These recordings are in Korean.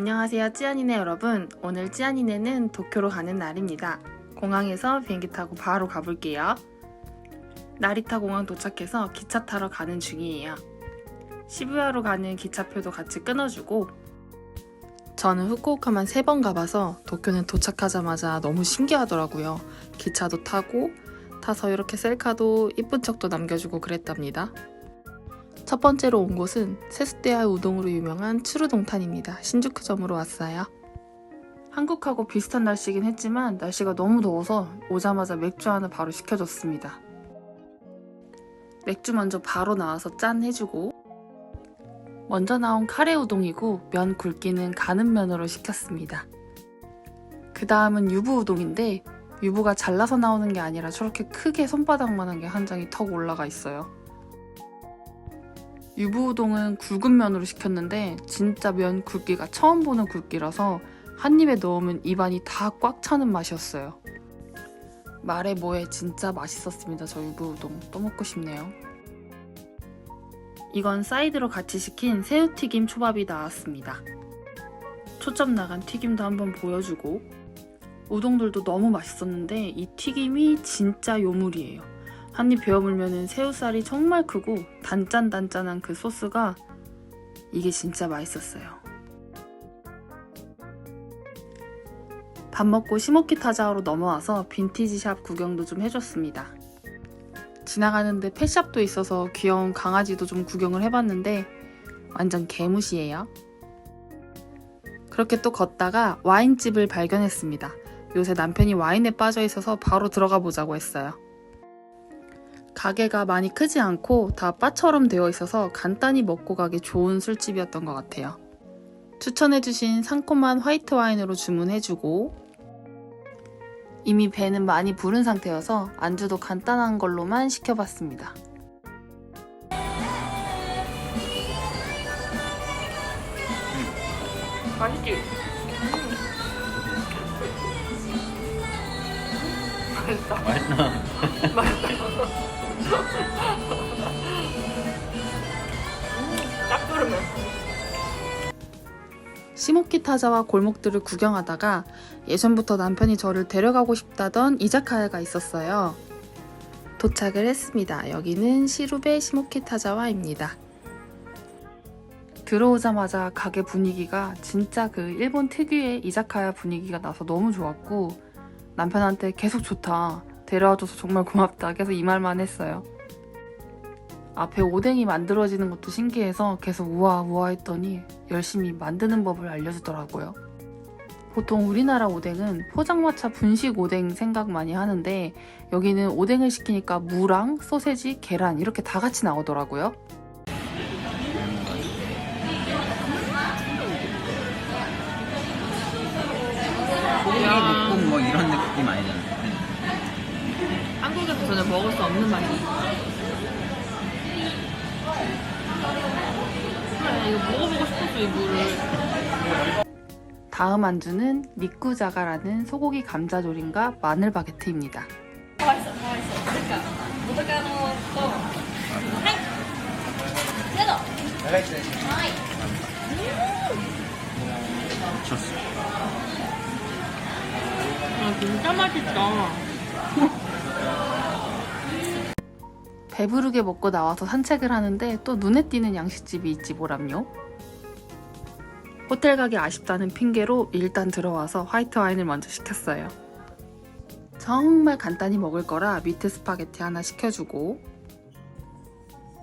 안녕하세요 찌아니네 여러분. 오늘 찌아니네는 도쿄로 가는 날입니다. 공항에서 비행기 타고 바로 가볼게요. 나리타 공항 도착해서 기차 타러 가는 중이에요. 시부야로 가는 기차표도 같이 끊어주고 저는 후쿠오카만 세번 가봐서 도쿄는 도착하자마자 너무 신기하더라고요. 기차도 타고 타서 이렇게 셀카도 이쁜 척도 남겨주고 그랬답니다 첫 번째로 온 곳은 세숫대야 우동으로 유명한 추루동탄입니다. 신주쿠점으로 왔어요. 한국하고 비슷한 날씨긴 했지만 날씨가 너무 더워서 오자마자 맥주 하나 바로 시켜줬습니다. 맥주 먼저 바로 나와서 짠 해주고 먼저 나온 카레 우동이고 면 굵기는 가는 면으로 시켰습니다. 그 다음은 유부 우동인데 유부가 잘라서 나오는 게 아니라 저렇게 크게 손바닥만한 게 한 장이 턱 올라가 있어요. 유부우동은 굵은 면으로 시켰는데 진짜 면 굵기가 처음 보는 굵기라서 한 입에 넣으면 입안이 다 꽉 차는 맛이었어요. 말해 뭐해 진짜 맛있었습니다. 저 유부우동 또 먹고 싶네요. 이건 사이드로 같이 시킨 새우튀김 초밥이 나왔습니다. 초점 나간 튀김도 한번 보여주고 우동들도 너무 맛있었는데 이 튀김이 진짜 요물이에요. 한 입 베어 물면은 새우살이 정말 크고 단짠단짠한 그 소스가 이게 진짜 맛있었어요. 밥 먹고 시모키 타자로 넘어와서 빈티지 샵 구경도 좀 해줬습니다. 지나가는데 펫샵도 있어서 귀여운 강아지도 좀 구경을 해봤는데 완전 개무시해요. 그렇게 또 걷다가 와인집을 발견했습니다. 요새 남편이 와인에 빠져 있어서 바로 들어가 보자고 했어요. 가게가 많이 크지 않고 다 바처럼 되어 있어서 간단히 먹고 가기 좋은 술집이었던 것 같아요. 추천해주신 상콤한 화이트 와인으로 주문해주고 이미 배는 많이 부른 상태여서 안주도 간단한 걸로만 시켜봤습니다. 맛있지? 맛있다. 맛있나? 짭조름해. 시모키 타자와 골목들을 구경하다가 예전부터 남편이 저를 데려가고 싶다던 이자카야가 있었어요. 도착을 했습니다. 여기는 시루베 시모키 타자와입니다. 들어오자마자 가게 분위기가 진짜 그 일본 특유의 이자카야 분위기가 나서 너무 좋았고 남편한테 계속 좋다. 데려와줘서 정말 고맙다. 계속 이 말만 했어요. 앞에 오뎅이 만들어지는 것도 신기해서 계속 우와 우와 했더니 열심히 만드는 법을 알려주더라고요. 보통 우리나라 오뎅은 포장마차 분식 오뎅 생각 많이 하는데 여기는 오뎅을 시키니까 무랑 소세지, 계란 이렇게 다 같이 나오더라고요. 먹을 수 없는 맛이. 그래 다음 안주는 미꾸자가라는 소고기 감자조림과 마늘 바게트입니다. 그러니까, 네. 음. 아, 진짜 맛있다. 배부르게 먹고 나와서 산책을 하는데 또 눈에 띄는 양식집이 있지 뭐람요. 호텔 가기 아쉽다는 핑계로 일단 들어와서 화이트 와인을 먼저 시켰어요. 정말 간단히 먹을 거라 미트 스파게티 하나 시켜주고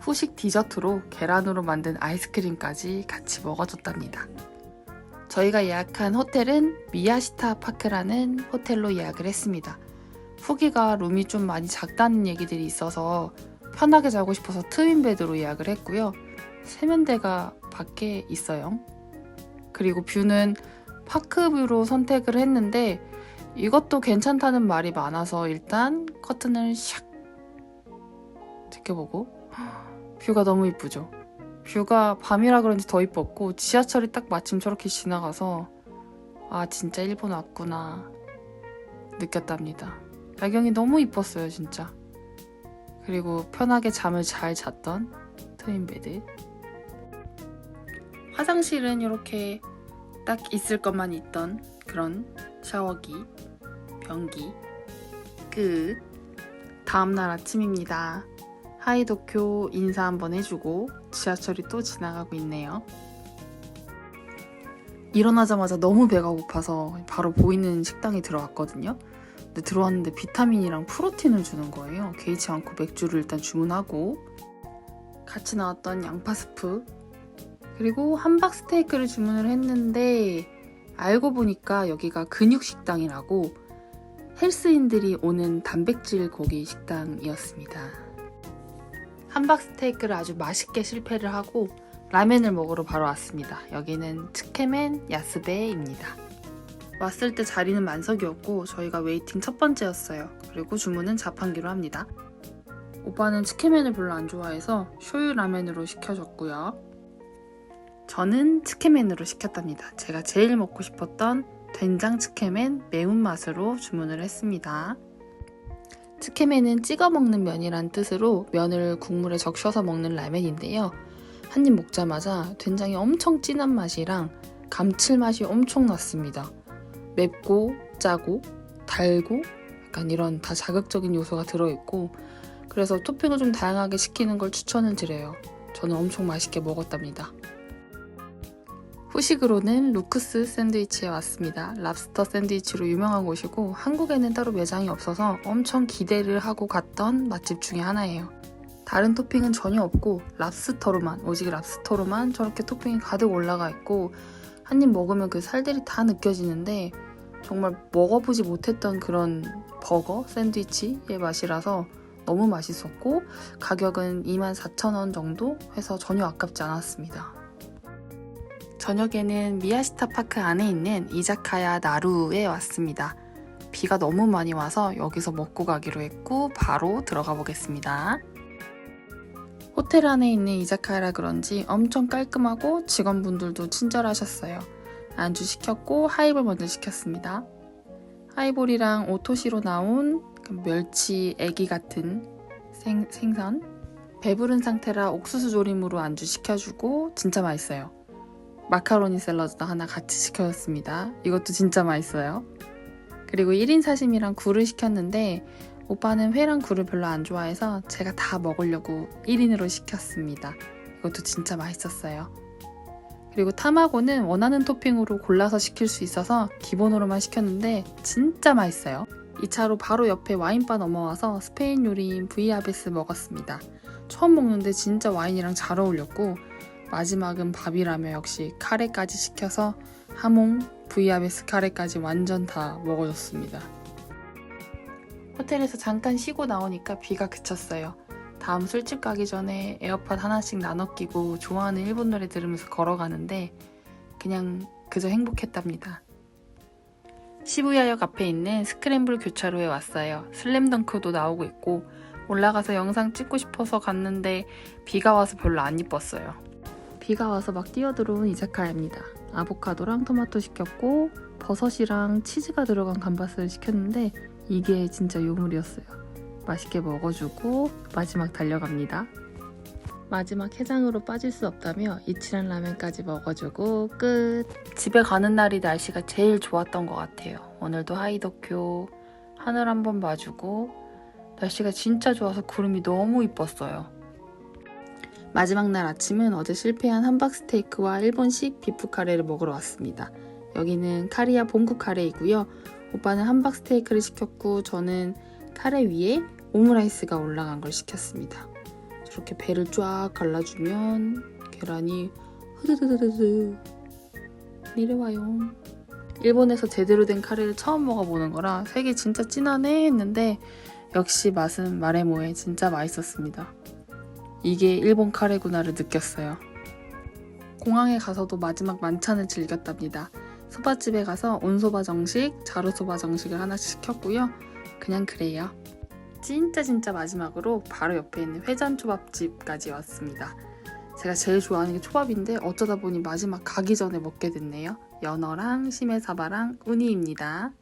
후식 디저트로 계란으로 만든 아이스크림까지 같이 먹어줬답니다. 저희가 예약한 호텔은 미야시타 파크라는 호텔로 예약을 했습니다. 후기가 룸이 좀 많이 작다는 얘기들이 있어서 편하게 자고 싶어서 트윈 베드로 예약을 했고요. 세면대가 밖에 있어요. 그리고 뷰는 파크뷰로 선택을 했는데 이것도 괜찮다는 말이 많아서 일단 커튼을 샥 지켜보고 뷰가 너무 이쁘죠. 뷰가 밤이라 그런지 더 이뻤고 지하철이 딱 마침 저렇게 지나가서 아 진짜 일본 왔구나 느꼈답니다. 야경이 너무 이뻤어요 진짜. 그리고 편하게 잠을 잘 잤던 트윈베드. 화장실은 이렇게 딱 있을 것만 있던 그런 샤워기, 변기. 끝. 다음날 아침입니다. 하이도쿄 인사 한번 해주고 지하철이 또 지나가고 있네요. 일어나자마자 너무 배가 고파서 바로 보이는 식당에 들어왔거든요. 근데 들어왔는데 비타민이랑 프로틴을 주는 거예요. 개의치 않고 맥주를 일단 주문하고 같이 나왔던 양파 스프 그리고 함박 스테이크를 주문을 했는데 알고 보니까 여기가 근육 식당이라고 헬스인들이 오는 단백질 고기 식당이었습니다. 함박 스테이크를 아주 맛있게 실패를 하고 라멘을 먹으러 바로 왔습니다. 여기는 츠케멘 야스베입니다. 왔을 때 자리는 만석이었고 저희가 웨이팅 첫 번째였어요. 그리고 주문은 자판기로 합니다. 오빠는 츠케멘을 별로 안 좋아해서 쇼유 라멘으로 시켜줬고요. 저는 츠케멘으로 시켰답니다. 제가 제일 먹고 싶었던 된장 츠케멘 매운맛으로 주문을 했습니다. 츠케멘은 찍어 먹는 면이란 뜻으로 면을 국물에 적셔서 먹는 라멘인데요. 한 입 먹자마자 된장이 엄청 진한 맛이랑 감칠맛이 엄청 났습니다. 맵고 짜고 달고 약간 이런 다 자극적인 요소가 들어있고 그래서 토핑을 좀 다양하게 시키는 걸 추천을 드려요. 저는 엄청 맛있게 먹었답니다. 후식으로는 루크스 샌드위치에 왔습니다. 랍스터 샌드위치로 유명한 곳이고 한국에는 따로 매장이 없어서 엄청 기대를 하고 갔던 맛집 중에 하나예요. 다른 토핑은 전혀 없고 랍스터로만 오직 랍스터로만 저렇게 토핑이 가득 올라가 있고 한 입 먹으면 그 살들이 다 느껴지는데 정말 먹어보지 못했던 그런 버거 샌드위치의 맛이라서 너무 맛있었고 가격은 24,000원 정도 해서 전혀 아깝지 않았습니다. 저녁에는 미야시타 파크 안에 있는 이자카야 나루에 왔습니다. 비가 너무 많이 와서 여기서 먹고 가기로 했고 바로 들어가 보겠습니다. 호텔 안에 있는 이자카야라 그런지 엄청 깔끔하고 직원분들도 친절하셨어요. 안주 시켰고 하이볼 먼저 시켰습니다. 하이볼이랑 오토시로 나온 그 멸치 애기 같은 생, 생선 배부른 상태라 옥수수 조림으로 안주 시켜주고 진짜 맛있어요. 마카로니 샐러드도 하나 같이 시켜줬습니다. 이것도 진짜 맛있어요. 그리고 1인 사심이랑 굴을 시켰는데 오빠는 회랑 굴을 별로 안 좋아해서 제가 다 먹으려고 1인으로 시켰습니다. 이것도 진짜 맛있었어요. 그리고 타마고는 원하는 토핑으로 골라서 시킬 수 있어서 기본으로만 시켰는데 진짜 맛있어요. 2차로 바로 옆에 와인바 넘어와서 스페인 요리인 브이아베스 먹었습니다. 처음 먹는데 진짜 와인이랑 잘 어울렸고 마지막은 밥이라며 역시 카레까지 시켜서 하몽, 브이아베스 카레까지 완전 다 먹어줬습니다. 호텔에서 잠깐 쉬고 나오니까 비가 그쳤어요. 다음 술집 가기 전에 에어팟 하나씩 나눠 끼고 좋아하는 일본 노래 들으면서 걸어가는데 그냥 그저 행복했답니다. 시부야역 앞에 있는 스크램블 교차로에 왔어요. 슬램덩크도 나오고 있고 올라가서 영상 찍고 싶어서 갔는데 비가 와서 별로 안 이뻤어요. 비가 와서 막 뛰어들어온 이자카야입니다. 아보카도랑 토마토 시켰고 버섯이랑 치즈가 들어간 감바스를 시켰는데 이게 진짜 요물이었어요. 맛있게 먹어주고 마지막 달려갑니다. 마지막 해장으로 빠질 수 없다며 이치란 라면까지 먹어주고 끝. 집에 가는 날이 날씨가 제일 좋았던 것 같아요. 오늘도 하이도쿄 하늘 한번 봐주고 날씨가 진짜 좋아서 구름이 너무 이뻤어요. 마지막 날 아침은 어제 실패한 함박 스테이크와 일본식 비프 카레를 먹으러 왔습니다. 여기는 카리아 본국 카레이고요. 오빠는 함박 스테이크를 시켰고 저는 카레 위에 오므라이스가 올라간 걸 시켰습니다. 저렇게 배를 쫙 갈라주면 계란이 흐드드드드 내려와요. 일본에서 제대로 된 카레를 처음 먹어보는 거라 색이 진짜 진하네 했는데 역시 맛은 뭐해 진짜 맛있었습니다. 이게 일본 카레구나를 느꼈어요. 공항에 가서도 마지막 만찬을 즐겼답니다. 소바집에 가서 온소바 정식, 자루소바 정식을 하나씩 시켰고요. 그냥 그래요. 진짜 진짜 마지막으로 바로 옆에 있는 회전초밥집까지 왔습니다. 제가 제일 좋아하는 게 초밥인데 어쩌다 보니 마지막 가기 전에 먹게 됐네요. 연어랑 시메사바랑 우니입니다.